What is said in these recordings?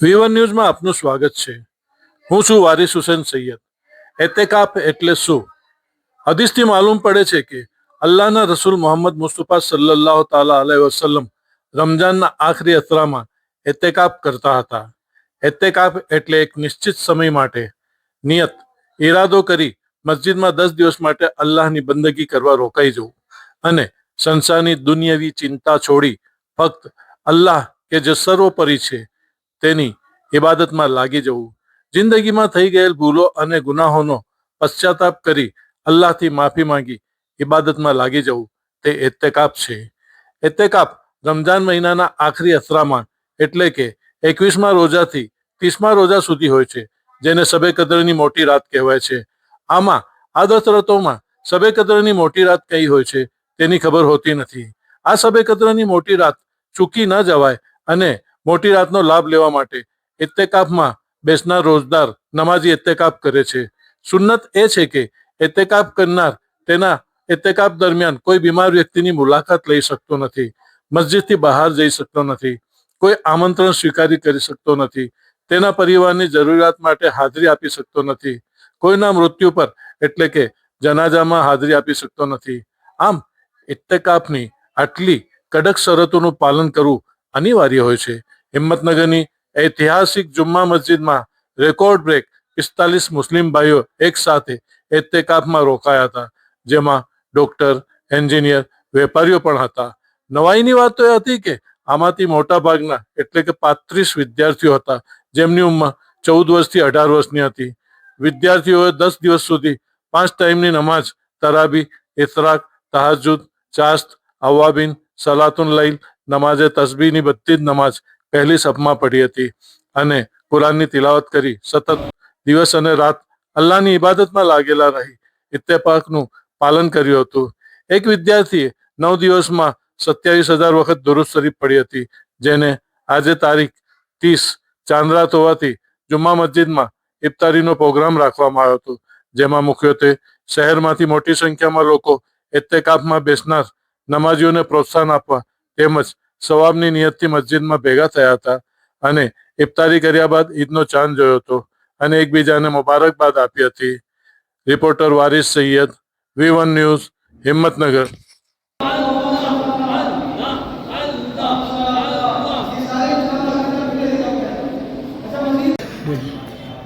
વીવન ન્યૂઝમાં આપનું સ્વાગત છે. હું છું વારિસ હુસેન સૈયદ. એતેકાફ એટલે શું હદીસથી માલુમ પડે છે કે અલ્લાહના રસૂલ મોહમ્મદ મુસ્તફા સલ્લાહ તાલા અલહ વસલમ રમજાનના આખરી અથરામાં એતેકાફ કરતા હતા. એતેકાફ એટલે એક નિશ્ચિત સમય માટે નિયત, ઈરાદો કરી મસ્જિદમાં દસ દિવસ માટે અલ્લાહની બંદગી કરવા રોકાઈ જવું અને સંસારની દુનિયાવી ચિંતા છોડી ફક્ત અલ્લાહ કે જે સર્વોપરી છે તેની ઇબાદતમાં લાગી જવું. જિંદગીમાં થઈ ગયેલ ભૂલો અને ગુનાહોનો પશ્ચાતાપ કરી અલ્લાહથી માફી માંગી ઇબાદતમાં લાગી જવું. તે એત્તેકાપ છે. એત્તેકાપ રમજાન મહિનાના આખરી અસરામાં એટલે કે એકવીસમા રોજાથી ત્રીસમા રોજા સુધી હોય છે, જેને સબે કદરની મોટી રાત કહેવાય છે. આમાં આ દસ રતોમાં શબે કદરની મોટી રાત કઈ હોય છે તેની ખબર હોતી નથી. આ સબે કદરની મોટી રાત ચૂકી ન જવાય અને મોટી રાતનો લાભ લેવા માટે ઇત્તેકાફમાં બેસનાર રોજદાર નમાજી ઇત્તેકાફ કરે છે. સુન્નત એ છે કે ઇત્તેકાફ કરનાર તેના ઇત્તેકાફ દરમિયાન કોઈ બીમાર વ્યક્તિની મુલાકાત લઈ શકતો નથી, મસ્જિદથી બહાર જઈ શકતો નથી, કોઈ આમંત્રણ સ્વીકારી કરી શકતો નથી, તેના પરિવારની જરૂરિયાત માટે હાજરી આપી શકતો નથી, કોઈના મૃત્યુ પર એટલે કે જનાજામાં હાજરી આપી શકતો નથી. આમ ઇત્તેકાફની આટલી કડક શરતોનું પાલન કરવું અનિવાર્ય હોય છે. હિંમતનગરની ઐતિહાસિક જુમ્મા મસ્જિદમાં રેકોર્ડ બ્રેક પિસ્તાલીસ મુસ્લિમ ભાઈઓ એક સાથે એત્તેકાફમાં રોકાયા હતા. જેમાં ડોક્ટર, એન્જિનિયર, વેપારીઓ પણ હતા. નવાઈની વાત તો એ હતી કે આમાંથી મોટા ભાગના એટલે કે પાંત્રીસ વિદ્યાર્થીઓ હતા. જેમની ઉંમર ચૌદ વર્ષથી અઢાર વર્ષની હતી. વિદ્યાર્થીઓએ દસ દિવસ સુધી પાંચ ટાઈમની નમાઝ, તરાબી, ઇતરાક, તહાજુદ ચાસ્ત અવાબીન સલાતુન લૈલ નમાઝે તસબીની બધી જ નમાઝ પહેલી સફમાં પડી હતી. અને કુરાનની તિલાવત કરી સતત દિવસ અને રાત અલ્લાહની ઇબાદતમાં લાગેલા રહી, ઇત્તેફાકનું પાલન કર્યું હતું. એક વિદ્યાર્થીએ નવ દિવસમાં સત્યાવીસ હજાર વખત દુરુસ્ત શરીફ પડી હતી, જેને આજે તારીખ ત્રીસ ચાંદરાત હોવાથી જુમ્મા મસ્જિદમાં ઇફતારીનો પ્રોગ્રામ રાખવામાં આવ્યો હતો, જેમાં મુખ્યત્વે શહેરમાંથી મોટી સંખ્યામાં લોકો એત્તેકાફમાં બેસનાર નમાજીઓને પ્રોત્સાહન આપવા તેમજ સવાબની નિયતથી મસ્જિદમાં ભેગા થયા હતા અને ઇફતારી કર્યા બાદ ઈદનો ચાંદ જોયો હતો અને એકબીજાને મુબારકબાદ આપી હતી reporter Waris Sayed V one news Himmatnagar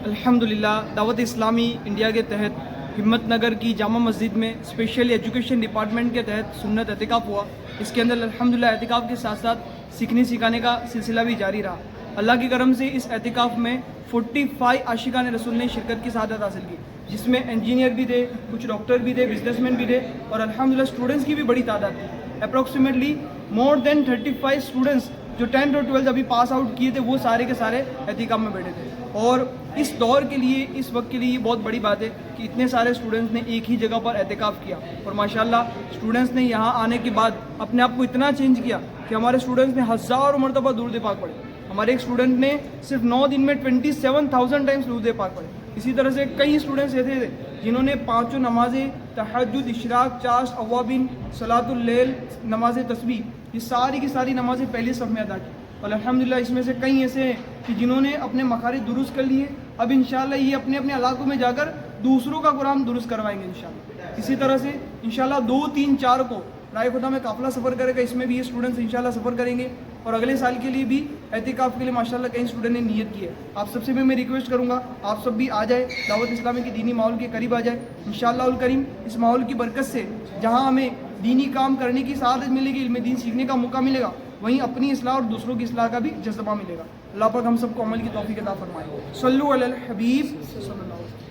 अल्हम्दुलिल्लाह दावत इस्लामी इंडिया के तहत हिम्मत नगर की जामा मस्जिद में स्पेशल एजुकेशन डिपार्टमेंट के तहत सुन्नत एहतिकाफ़ हुआ اس کے اندر الحمدللہ اعتکاف کے ساتھ ساتھ سیکھنے سکھانے کا سلسلہ بھی جاری رہا۔ اللہ کے کرم سے اس اعتکاف میں فورٹی فائی عاشقان رسول نے شرکت کی سعادت حاصل کی، جس میں انجینئر بھی تھے، کچھ ڈاکٹر بھی تھے بزنس مین بھی تھے اور الحمدللہ اسٹوڈنٹس کی بھی بڑی تعداد تھی۔ اپروکسیمیٹلی مور دین تھرٹی فائیو اسٹوڈنٹس جو ٹینتھ اور ٹویلتھ ابھی پاس آؤٹ کیے تھے، وہ سارے کے سارے احتکاب میں بیٹھے تھے۔ اور اس دور کے لیے، اس وقت کے لیے یہ بہت بڑی بات ہے کہ اتنے سارے اسٹوڈنٹس نے ایک ہی جگہ پر اعتکاف کیا۔ اور ماشاءاللہ اسٹوڈنٹس نے یہاں آنے کے بعد اپنے آپ کو اتنا چینج کیا کہ ہمارے اسٹوڈنٹس نے ہزاروں مرتبہ دور دے پاک پڑھے ہمارے ایک اسٹوڈنٹ نے صرف نو دن میں ٹوینٹی سیون تھاؤزینڈ ٹائمس دے پاک پڑھے اسی طرح سے کئی اسٹوڈنٹس ایسے تھے جنہوں نے پانچوں نمازیں، تحجد، اشراق، چاش، اوابین صلاۃ اللیل، نماز تصویر یہ ساری کی ساری نمازیں پہلے سب میں ادا کی۔ اور الحمدللہ اس میں سے کئی ایسے ہیں کہ جنہوں نے اپنے مخارج درست کر لیے۔ اب انشاءاللہ یہ اپنے اپنے علاقوں میں جا کر دوسروں کا قرآن درست کروائیں گے انشاءاللہ۔ اسی طرح سے انشاءاللہ دو، تین، چار کو رائے خدا میں قافلہ سفر کرے گا، اس میں بھی یہ اسٹوڈنٹس انشاءاللہ سفر کریں گے۔ اور اگلے سال کے لیے بھی احتکاف کے لیے ماشاءاللہ کئی اسٹوڈنٹ نے نیت کی ہے۔ آپ سب سے بھی میں ریکویسٹ کروں گا، آپ سب بھی آ جائے، دعوت اسلامی کے دینی ماحول کے قریب آ جائے۔ انشاءاللہ الکریم، اس ماحول کی برکت سے جہاں ہمیں دینی کام کرنے کی سعادت ملے گی، علم دین سیکھنے کا موقع ملے گا۔ وہیں اپنی اصلاح اور دوسروں کی اصلاح کا بھی جذبہ ملے گا۔ اللہ پاک ہم سب کو عمل کی توفیق عطا فرمائے۔ صلی علی الحبیب صلی اللہ علیہ وسلم۔